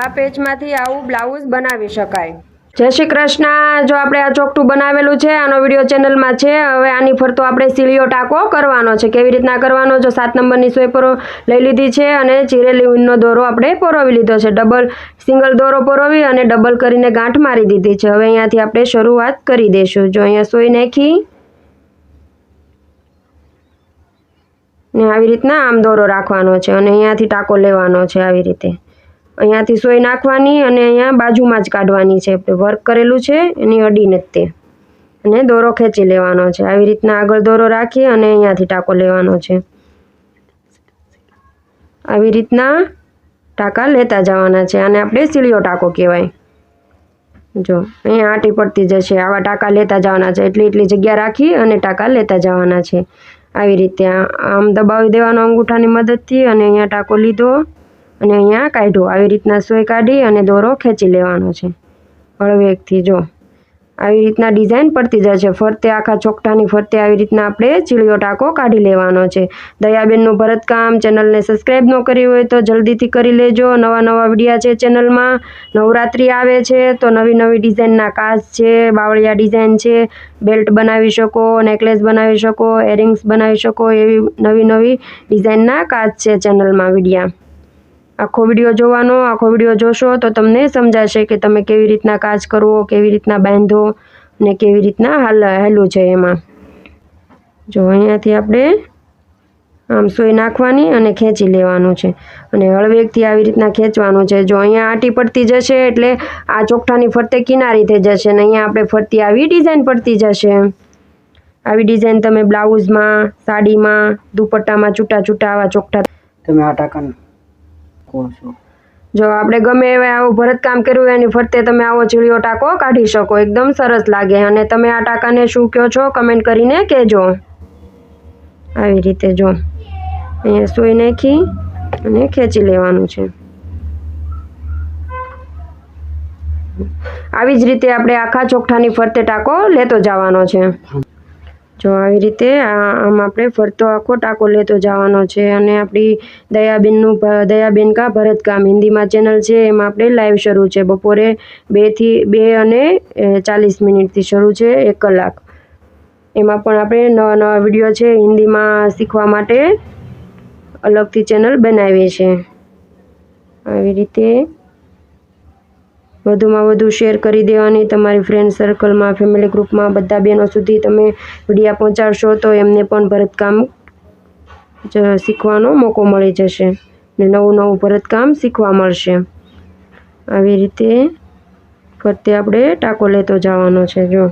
આ પેજમાંથી આવું બ્લાઉઝ બનાવી શકાય. જય શ્રી કૃષ્ણ. જો આપણે આ ચોકટું બનાવેલું છે, આનો વીડિયો ચેનલમાં છે, હવે આની ફરતો આપણે સીલીઓ ટાંકો કરવાનો છે. કેવી રીતના કરવાનો? જો સાત નંબરની સ્વેપરો પરો લઈ લીધી છે અને ચીરેલી ઊનનો દોરો આપણે પરોવી લીધો છે. ડબલ સિંગલ દોરો પરોવી અને ડબલ કરીને ગાંઠ મારી દીધી છે. હવે અહીંયાથી આપણે શરૂઆત કરી દઈશું જો અહીંયા સોઈ નાખી ને આવી રીતના આમ દોરો રાખવાનો છે અને અહીંયાથી ટાંકો લેવાનો છે આવી રીતે. અહીંયાથી સોય નાખવાની અને અહીંયા બાજુમાં જ કાઢવાની છે. આપણે વર્ક કરેલું છે, એની અડીને જ તે. અને દોરો ખેંચી લેવાનો છે. આવી રીતના આગળ દોરો રાખી અને અહીંયાથી ટાંકો લેવાનો છે. આવી રીતના ટાંકા લેતા જવાના છે. અને આપણે સીલીઓ ટાંકો કહેવાય. જો, અહીંયા આંટી પડતી જશે. આવા ટાંકા લેતા જવાના છે. એટલી એટલી જગ્યા રાખી અને ટાંકા લેતા જવાના છે. આવી રીતે આમ દબાવી દેવાનો અંગૂઠાની મદદથી અને અહીંયા ટાંકો લીધો. અને અહીંયા કાઢ્યો. આવી રીતના સોય કાઢી અને દોરો ખેંચી લેવાનો છે. હળવેકથી જો. આવી રીતના ડિઝાઇન પડતી જશે ફરતે આખા ચોકટાની ફરતે આવી રીતના આપણે ચીળીઓ ટાંકો કાઢી લેવાનો છે. દયાબેનનું ભરતકામ ચેનલને સબસ્ક્રાઈબ ન કરી હોય તો જલ્દીથી કરી લેજો. નવા નવા વિડીયા છે ચેનલમાં. નવરાત્રિ આવે છે તો નવી નવી ડિઝાઇનના કાચ છે, બાવળિયા ડિઝાઇન છે. બેલ્ટ બનાવી શકો, નેકલેસ બનાવી શકો, એરિંગ્સ બનાવી શકો એવી નવી નવી ડિઝાઇનના કાચ છે ચેનલમાં વિડીયા. આખો વીડિયો જોવાનો, આખો વીડિયો જોશો તો તમને સમજાશે કે તમે કેવી રીતના કાચ કરવો, કેવી રીતના બાંધો ને કેવી રીતના હાલ, હેલું છે એમાં. જો અહીંયાથી આપણે આમ સોય નાખવાની અને ખેંચી લેવાનું છે. અને હળવેકથી આવી રીતના ખેંચવાનું છે. જો અહીંયા આંટી પડતી જશે એટલે આ ચોકઠાની ફરતે કિનારી થઈ જશે અને અહીંયા આપણે ફરતી આવી ડિઝાઇન પડતી જશે. આવી ડિઝાઇન તમે બ્લાઉઝમાં, સાડીમાં, દુપટ્ટામાં, છૂટા છૂટા આવા ચોકઠા તમે આ ટાંકાને કહો છો? જો આપણે ગમે એવા આવું ભરતકામ કર્યું હોય એની ફરતે તમે આવો ચીળીઓ ટાંકો કાઢી શકો. એકદમ સરસ લાગે. અને તમે આ ટાંકાને શું કહો છો કમેન્ટ કરીને કહેજો. આવી રીતે જો. અહીંયા સોય નાખી અને ખેંચી લેવાનું છે. આવી જ રીતે આપણે આખા ચોકઠાની ફરતે ટાંકો લેતો જવાનો છે. જો આવી રીતે આમ આપણે ફરતો આખો ટાંકો લેતો જવાનો છે અને આપણી દયાબેનનું દયાબેન કા ભરતકામ હિન્દીમાં ચેનલ છે, એમાં આપણે લાઈવ શરૂ છે. બપોરે બેથી બે અને ચાલીસ મિનિટથી શરૂ છે, એક કલાક. એમાં પણ આપણે નવા નવા વીડિયો છે, હિન્દીમાં શીખવા માટે અલગથી ચેનલ બનાવીએ છીએ. આવી રીતે વધુમાં વધુ શેર કરી દેવાની. તમારી ફ્રેન્ડ સર્કલમાં ફેમિલી ગ્રુપમાં બધા બહેનો સુધી તમે વિડીયા પહોંચાડશો તો એમને પણ ભરતકામ શીખવાનો મોકો મળી જશે ને નવું નવું ભરતકામ શીખવા મળશે. આવી રીતે ફરતે આપણે ટાંકો લેતો જવાનો છે. જો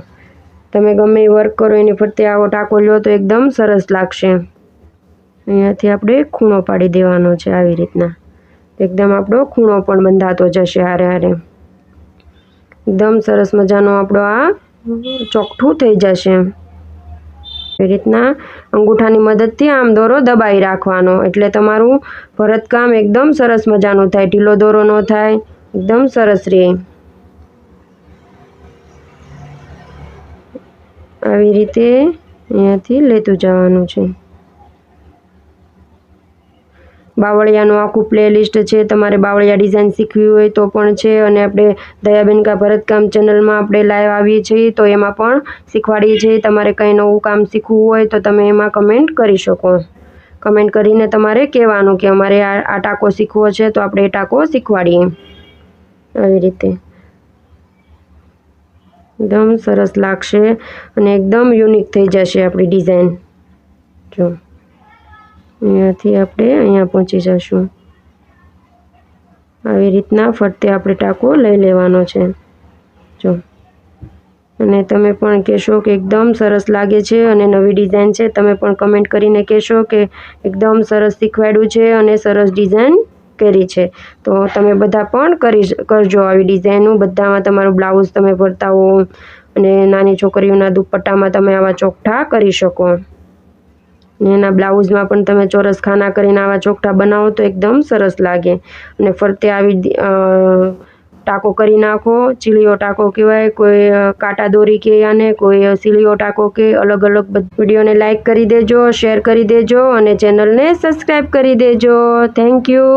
તમે ગમે એ વર્ક કરો એની ફરતે આવો ટાંકો લ્યો તો એકદમ સરસ લાગશે. અહીંયાથી આપણે ખૂણો પાડી દેવાનો છે આવી રીતના. એકદમ આપણો ખૂણો પણ બંધાતો જશે હારે હારે. એકદમ સરસ મજાનો આપણો આ ચોકઠું થઈ જશે. એ રીતના અંગૂઠાની મદદથી આમ દોરો દબાવી રાખવાનો. એટલે તમારું ભરતકામ એકદમ સરસ મજાનું થાય. ઢીલો દોરો ન થાય. એકદમ સરસ રહે આવી રીતે અહીંયાથી લેતું જવાનું છે. બાવળિયાનું આખું પ્લેલિસ્ટ છે. તમારે બાવળિયા ડિઝાઇન શીખવી હોય તો પણ છે અને આપણે દયાબેન કા ભરતકામ ચેનલમાં આપણે લાઈવ આવીએ છીએ તો એમાં પણ શીખવાડીએ છીએ. તમારે કંઈ નવું કામ શીખવું હોય તો તમે એમાં કમેન્ટ કરી શકો. કમેન્ટ કરીને તમારે કહેવાનું કે અમારે આ આ ટાંકો શીખવો છે તો આપણે એ ટાંકો શીખવાડીએ. આવી રીતે. એકદમ સરસ લાગશે અને એકદમ યુનિક થઈ જશે આપણી ડિઝાઇન જો. અહીંયાથી આપણે અહીંયા પહોંચી જશું. આવી રીતના ફરતે આપણે ટાંકો લઈ લેવાનો છે. જો. અને તમે પણ કહેશો કે એકદમ સરસ લાગે છે અને નવી ડિઝાઇન છે. તમે પણ કમેન્ટ કરીને કહેશો કે એકદમ સરસ શીખવાડ્યું છે અને સરસ ડિઝાઇન કરી છે. તો તમે બધા પણ કરી કરજો આવી ડિઝાઇનું બધામાં તમારું બ્લાઉઝ તમે ભરતા હો અને નાની છોકરીઓના દુપટ્ટામાં તમે આવા ચોકઠા કરી શકો. ને એના બ્લાઉઝમાં પણ તમે ચોરસ ખાના કરીને આવા ચોકઠા બનાવો તો એકદમ સરસ લાગે. અને ફરતે આવી ટાંકો કરી નાખો, ચીલીઓ ટાંકો કહેવાય, કોઈ કાંટા દોરી કે આને, કોઈ સીલીઓ ટાંકો કે અલગ અલગ વિડીયોને લાઇક કરી દેજો, શેર કરી દેજો અને ચેનલને સબસ્ક્રાઈબ કરી દેજો. Thank you.